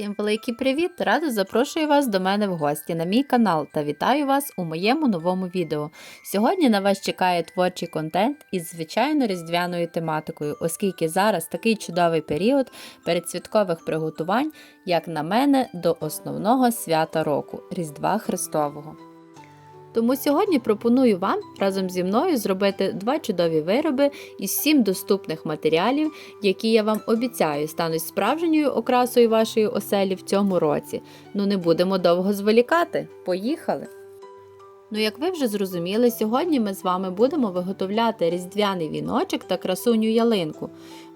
Всім великий привіт! Радо запрошую вас до мене в гості на мій канал та вітаю вас у моєму новому відео. Сьогодні на вас чекає творчий контент із звичайно різдвяною тематикою, оскільки зараз такий чудовий період передсвяткових приготувань, як на мене, до основного свята року Різдва Христового. Тому сьогодні пропоную вам разом зі мною зробити два чудові вироби із сім доступних матеріалів, які я вам обіцяю стануть справжньою окрасою вашої оселі в цьому році. Ну не будемо довго зволікати. Поїхали! Ну, як ви вже зрозуміли, сьогодні ми з вами будемо виготовляти різдвяний віночок та красуню ялинку.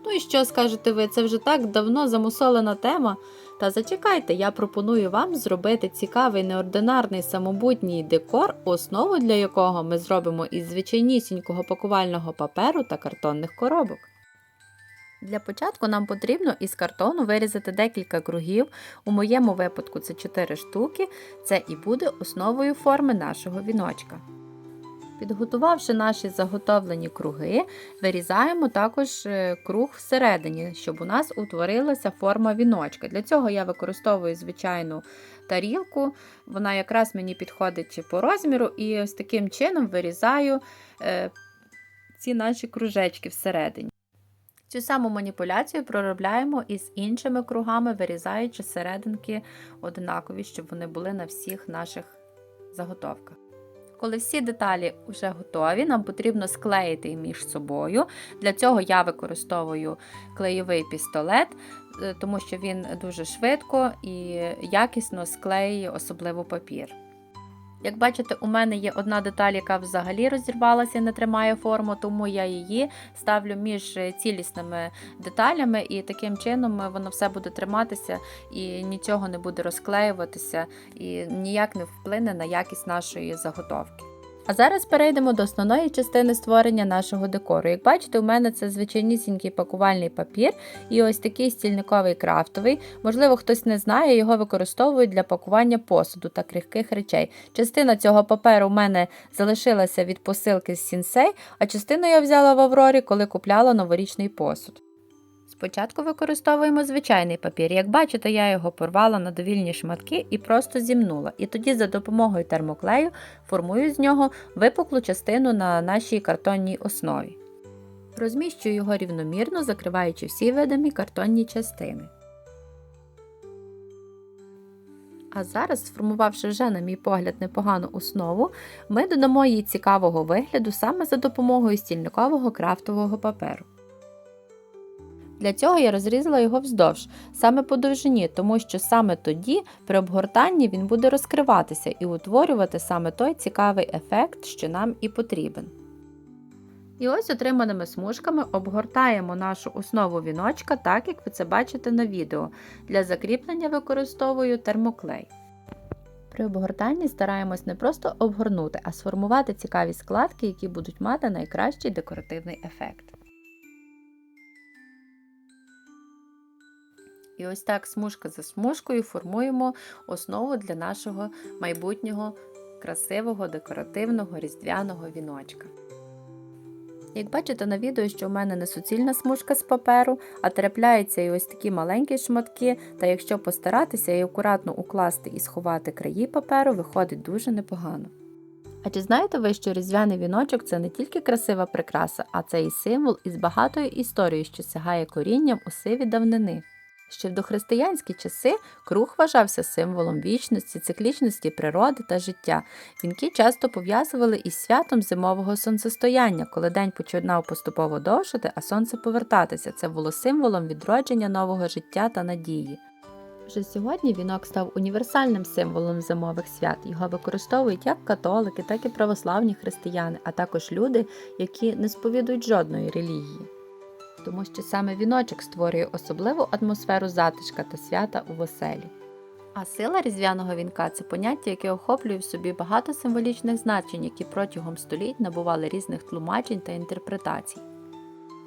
Ну і що скажете ви, це вже так давно замусолена тема. Та зачекайте, я пропоную вам зробити цікавий неординарний самобутній декор, основу для якого ми зробимо із звичайнісінького пакувального паперу та картонних коробок. Для початку нам потрібно із картону вирізати декілька кругів. У моєму випадку це 4 штуки. Це і буде основою форми нашого віночка. Підготувавши наші заготовлені круги, вирізаємо також е, круг всередині, щоб у нас утворилася форма віночка. Для цього я використовую звичайну тарілку, вона якраз мені підходить по розміру, і ось таким чином вирізаю е, ці наші кружечки всередині. Цю саму маніпуляцію проробляємо із іншими кругами, вирізаючи серединки однакові, щоб вони були на всіх наших заготовках. Коли всі деталі вже готові, нам потрібно склеїти між собою. Для цього я використовую клеєвий пістолет, е, тому що він дуже швидко і якісно склеює особливо папір. Як бачите, у мене є одна деталь, яка взагалі розірвалася і не тримає форму, тому я її ставлю між цілісними деталями, і таким чином воно все буде триматися і нічого не буде розклеюватися, і ніяк не вплине на якість нашої заготовки. А зараз перейдемо до основної частини створення нашого декору. Як бачите, у мене це звичайнісінький пакувальний папір і ось такий стільниковий крафтовий. Можливо, хтось не знає, його використовують для пакування посуду та крихких речей. Частина цього паперу у мене залишилася від посилки з сінсей, а частину я взяла в Аврорі, коли купляла новорічний посуд. Спочатку використовуємо звичайний папір. Як бачите, я його порвала на довільні шматки і просто зімнула. І тоді за допомогою термоклею формую з нього випуклу частину на нашій картонній основі. Розміщую його рівномірно, закриваючи всі видимі картонні частини. А зараз, сформувавши вже, на мій погляд, непогану основу, ми додамо їй цікавого вигляду саме за допомогою стільникового крафтового паперу. Для цього я розрізала його вздовж, саме по довжині, тому що саме тоді, при обгортанні, він буде розкриватися і утворювати саме той цікавий ефект, що нам і потрібен. І ось отриманими смужками обгортаємо нашу основу віночка, так як ви це бачите на відео. Для закріплення використовую термоклей. При обгортанні стараємось не просто обгорнути, а сформувати цікаві складки, які будуть мати найкращий декоративний ефект. І ось так смужка за смужкою формуємо основу для нашого майбутнього красивого декоративного різдвяного віночка. Як бачите на відео, що в мене не суцільна смужка з паперу, а трапляються і ось такі маленькі шматки, та якщо постаратися і акуратно укласти і сховати краї паперу, виходить дуже непогано. А чи знаєте ви, що різдвяний віночок це не тільки красива прикраса, а це і символ із багатою історією, що сягає корінням у сиві давнини. Ще в дохристиянські часи круг вважався символом вічності, циклічності природи та життя. Вінки часто пов'язували із святом зимового сонцестояння, коли день починав поступово довшити, а сонце повертатися. Це було символом відродження нового життя та надії. Вже сьогодні вінок став універсальним символом зимових свят. Його використовують як католики, так і православні християни, а також люди, які не сповідують жодної релігії тому що саме віночок створює особливу атмосферу затишка та свята у оселі. А сила різдвяного вінка це поняття, яке охоплює в собі багато символічних значень, які протягом століть набували різних тлумачень та інтерпретацій.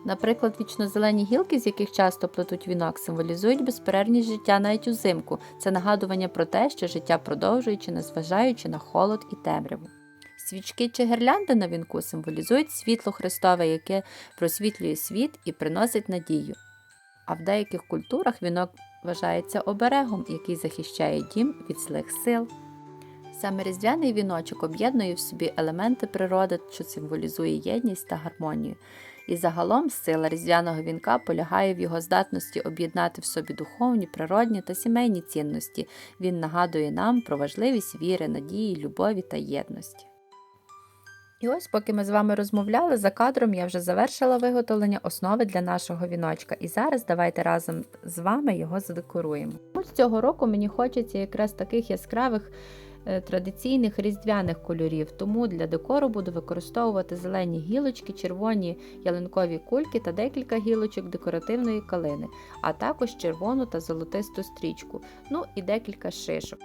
Наприклад, вічно-зелені гілки, з яких часто плетуть вінок, символізують безперервність життя навіть узимку. Це нагадування про те, що життя продовжуючи, незважаючи на холод і темряву. Свічки чи гірлянди на вінку символізують світло Христове, яке просвітлює світ і приносить надію. А в деяких культурах вінок вважається оберегом, який захищає дім від злих сил. Саме різдвяний віночок об'єднує в собі елементи природи, що символізує єдність та гармонію. І загалом сила різдвяного вінка полягає в його здатності об'єднати в собі духовні, природні та сімейні цінності. Він нагадує нам про важливість віри, надії, любові та єдності. І ось, поки ми з вами розмовляли, за кадром я вже завершила виготовлення основи для нашого віночка. І зараз давайте разом з вами його задекоруємо. Ось цього року мені хочеться якраз таких яскравих е, традиційних різдвяних кольорів, тому для декору буду використовувати зелені гілочки, червоні ялинкові кульки та декілька гілочок декоративної калини, а також червону та золотисту стрічку, ну і декілька шишок.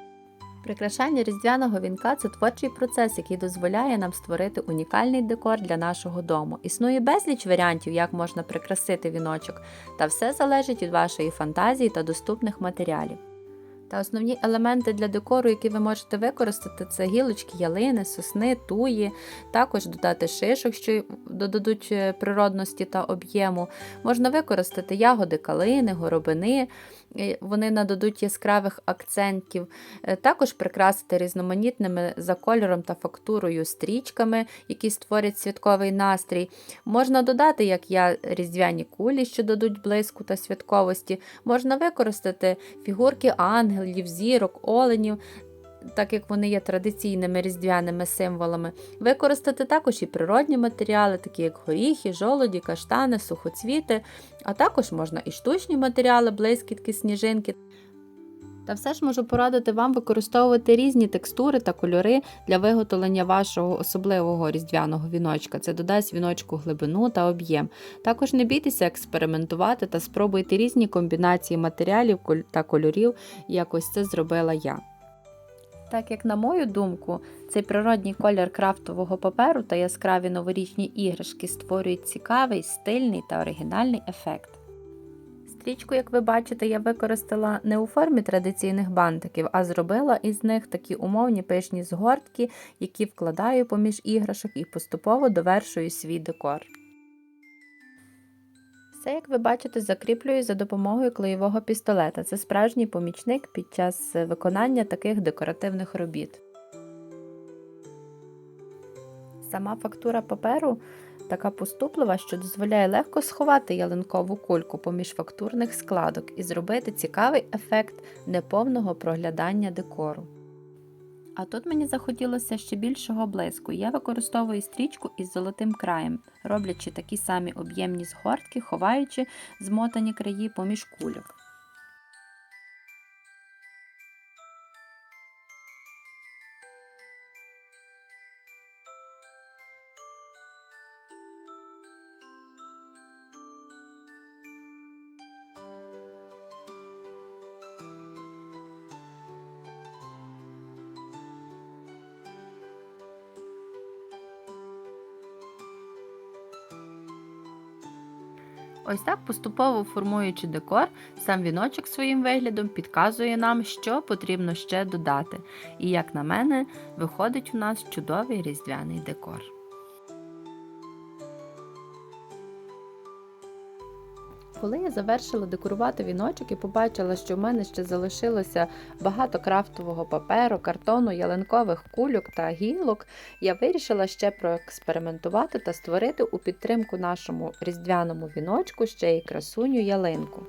Прикрашання різдвяного вінка це творчий процес, який дозволяє нам створити унікальний декор для нашого дому. Існує безліч варіантів, як можна прикрасити віночок, та все залежить від вашої фантазії та доступних матеріалів. Та основні елементи для декору, які ви можете використати, це гілочки, ялини, сосни, туї, також додати шишок, що додадуть е, природності та об'єму. Можна використати ягоди калини, горобини, е, вони нададуть яскравих акцентів. Е, Також прикрасити різноманітними за кольором та фактурою стрічками, які створять святковий настрій. Можна додати, як я, різдвяні кулі, що дадуть блиску та святковості. Можна використати фігурки ангелів, зірок, оленів. Так як вони є традиційними різдвяними символами, використати також і природні матеріали, такі як горіхи, жолоді, каштани, сухоцвіти, а також можна і штучні матеріали, блискітки, сніжинки. Та все ж можу порадити вам використовувати різні текстури та кольори для виготовлення вашого особливого різдвяного віночка. Це додасть віночку глибину та об'єм. Також не бійтеся експериментувати та спробуйте різні комбінації матеріалів та кольорів, як ось це зробила я. Так як, на мою думку, цей природній колір крафтового паперу та яскраві новорічні іграшки створюють цікавий, стильний та оригінальний ефект. Стрічку, як ви бачите, я використала не у формі традиційних бантиків, а зробила із них такі умовні пишні згортки, які вкладаю поміж іграшок і поступово довершую свій декор. Все, як ви бачите, закріплюю за допомогою клеєвого пістолета. Це справжній помічник під час виконання таких декоративних робіт. Сама фактура паперу така поступлива, що дозволяє легко сховати ялинкову кульку поміж фактурних складок і зробити цікавий ефект неповного проглядання декору. А тут мені захотілося ще більшого блиску. Я використовую стрічку із золотим краєм, роблячи такі самі об'ємні згортки, ховаючи змотані краї поміж кульок. Ось так, поступово формуючи декор, сам віночок своїм виглядом підказує нам, що потрібно ще додати. І, як на мене, виходить у нас чудовий різдвяний декор. Коли я завершила декорувати віночок і побачила, що в мене ще залишилося багато крафтового паперу, картону, ялинкових кульок та гілок, я вирішила ще проекспериментувати та створити у підтримку нашому різдвяному віночку ще й красуню ялинку.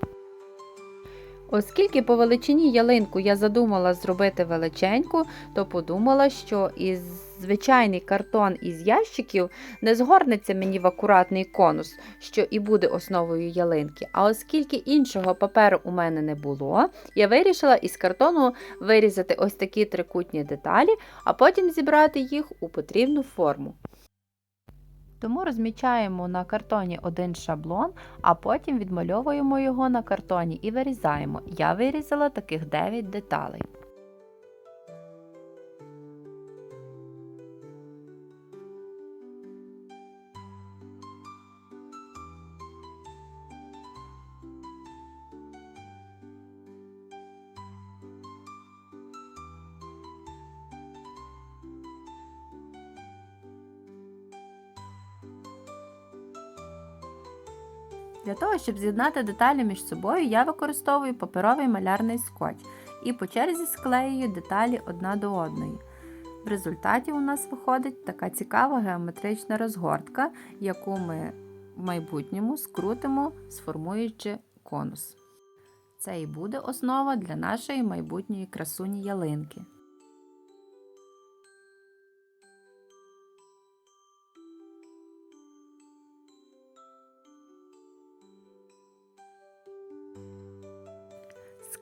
Оскільки по величині ялинку я задумала зробити величеньку, то подумала, що із звичайний картон із ящиків не згорнеться мені в акуратний конус, що і буде основою ялинки. А оскільки іншого паперу у мене не було, я вирішила із картону вирізати ось такі трикутні деталі, а потім зібрати їх у потрібну форму. Тому розмічаємо на картоні один шаблон, а потім відмальовуємо його на картоні і вирізаємо. Я вирізала таких 9 деталей. Для того, щоб з'єднати деталі між собою, я використовую паперовий малярний скотч і по черзі склеюю деталі одна до одної. В результаті у нас виходить така цікава геометрична розгортка, яку ми в майбутньому скрутимо, сформуючи конус. Це і буде основа для нашої майбутньої красуні ялинки.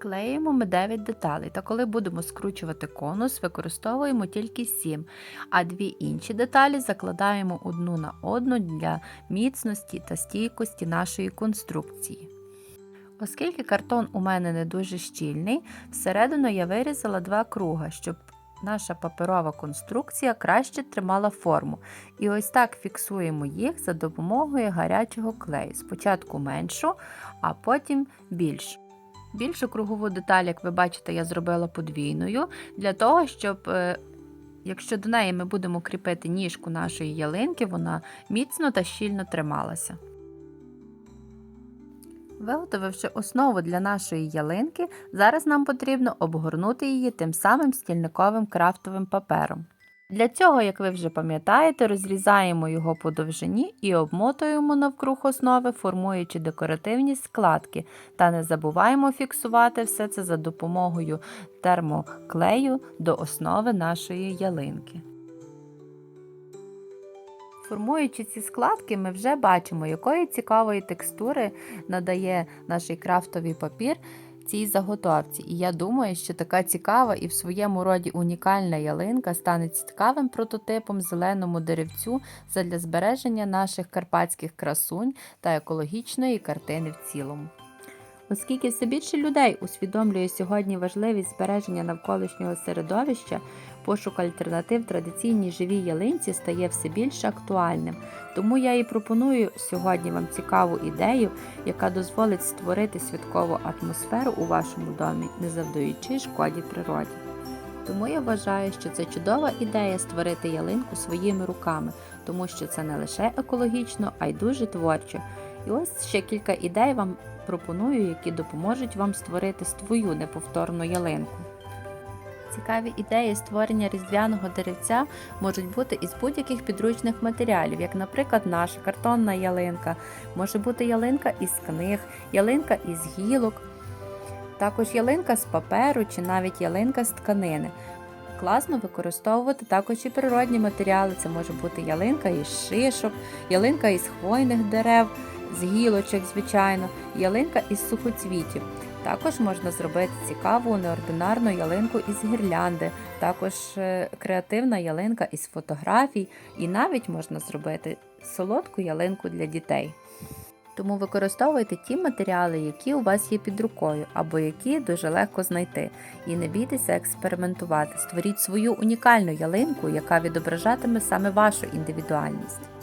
Склеїмо ми 9 деталей, та коли будемо скручувати конус, використовуємо тільки 7, а дві інші деталі закладаємо одну на одну для міцності та стійкості нашої конструкції. Оскільки картон у мене не дуже щільний, всередину я вирізала два круга, щоб наша паперова конструкція краще тримала форму. І ось так фіксуємо їх за допомогою гарячого клею. Спочатку меншу, а потім більшу. Більшу кругову деталь, як ви бачите, я зробила подвійною, для того, щоб, е, якщо до неї ми будемо кріпити ніжку нашої ялинки, вона міцно та щільно трималася. Виготовивши основу для нашої ялинки, зараз нам потрібно обгорнути її тим самим стільниковим крафтовим папером. Для цього, як ви вже пам'ятаєте, розрізаємо його по довжині і обмотуємо навкруг основи, формуючи декоративні складки, та не забуваємо фіксувати все це за допомогою термоклею до основи нашої ялинки. Формуючи ці складки, ми вже бачимо, якої цікавої текстури надає наш крафтовий папір цій заготовці. І я думаю, що така цікава і в своєму роді унікальна ялинка стане цікавим прототипом зеленому деревцю задля збереження наших карпатських красунь та екологічної картини в цілому. Оскільки все більше людей усвідомлює сьогодні важливість збереження навколишнього середовища, пошук альтернатив традиційній живій ялинці стає все більш актуальним. Тому я і пропоную сьогодні вам цікаву ідею, яка дозволить створити святкову атмосферу у вашому домі, не завдаючи шкоді природі. Тому я вважаю, що це чудова ідея створити ялинку своїми руками, тому що це не лише екологічно, а й дуже творчо. І ось ще кілька ідей вам пропоную, які допоможуть вам створити свою неповторну ялинку. Цікаві ідеї створення різдвяного деревця можуть бути із будь-яких підручних матеріалів, як, наприклад, наша картонна ялинка, може бути ялинка із книг, ялинка із гілок, також ялинка з паперу чи навіть ялинка з тканини. Класно використовувати також і природні матеріали. Це може бути ялинка із шишок, ялинка із хвойних дерев, з гілочок, звичайно, ялинка із сухоцвітів. Також можна зробити цікаву неординарну ялинку із гірлянди, також е, креативна ялинка із фотографій, і навіть можна зробити солодку ялинку для дітей. Тому використовуйте ті матеріали, які у вас є під рукою, або які дуже легко знайти. І не бійтеся експериментувати. Створіть свою унікальну ялинку, яка відображатиме саме вашу індивідуальність.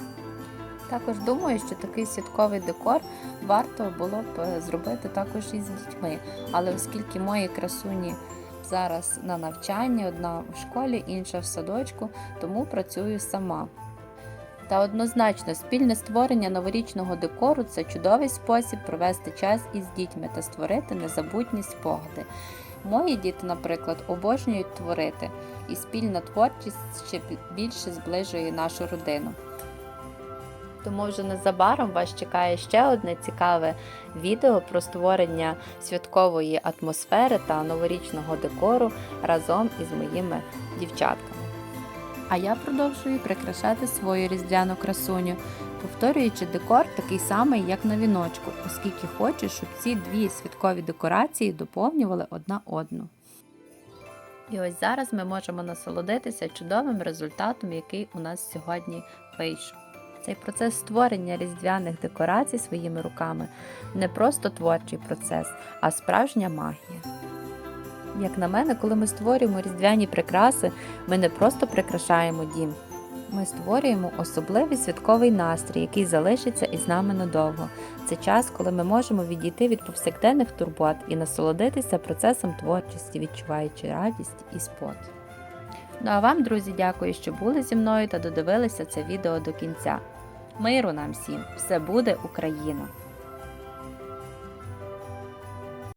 Також думаю, що такий святковий декор варто було б е, зробити також із дітьми. Але оскільки мої красуні зараз на навчанні, одна в школі, інша в садочку, тому працюю сама. Та однозначно спільне створення новорічного декору це чудовий спосіб провести час із дітьми та створити незабутні спогади. Мої діти, наприклад, обожнюють творити, і спільна творчість ще більше зближує нашу родину. Тому вже незабаром вас чекає ще одне цікаве відео про створення святкової атмосфери та новорічного декору разом із моїми дівчатками. А я продовжую прикрашати свою різдвяну красуню, повторюючи декор такий самий, як на віночку, оскільки хочу, щоб ці дві святкові декорації доповнювали одна одну. І ось зараз ми можемо насолодитися чудовим результатом, який у нас сьогодні вийшов. Цей процес створення різдвяних декорацій своїми руками не просто творчий процес, а справжня магія. Як на мене, коли ми створюємо різдвяні прикраси, ми не просто прикрашаємо дім, ми створюємо особливий святковий настрій, який залишиться із нами надовго. Це час, коли ми можемо відійти від повсякденних турбот і насолодитися процесом творчості, відчуваючи радість і спокій. Ну а вам, друзі, дякую, що були зі мною та додивилися це відео до кінця. Миру нам всім! Все буде Україна!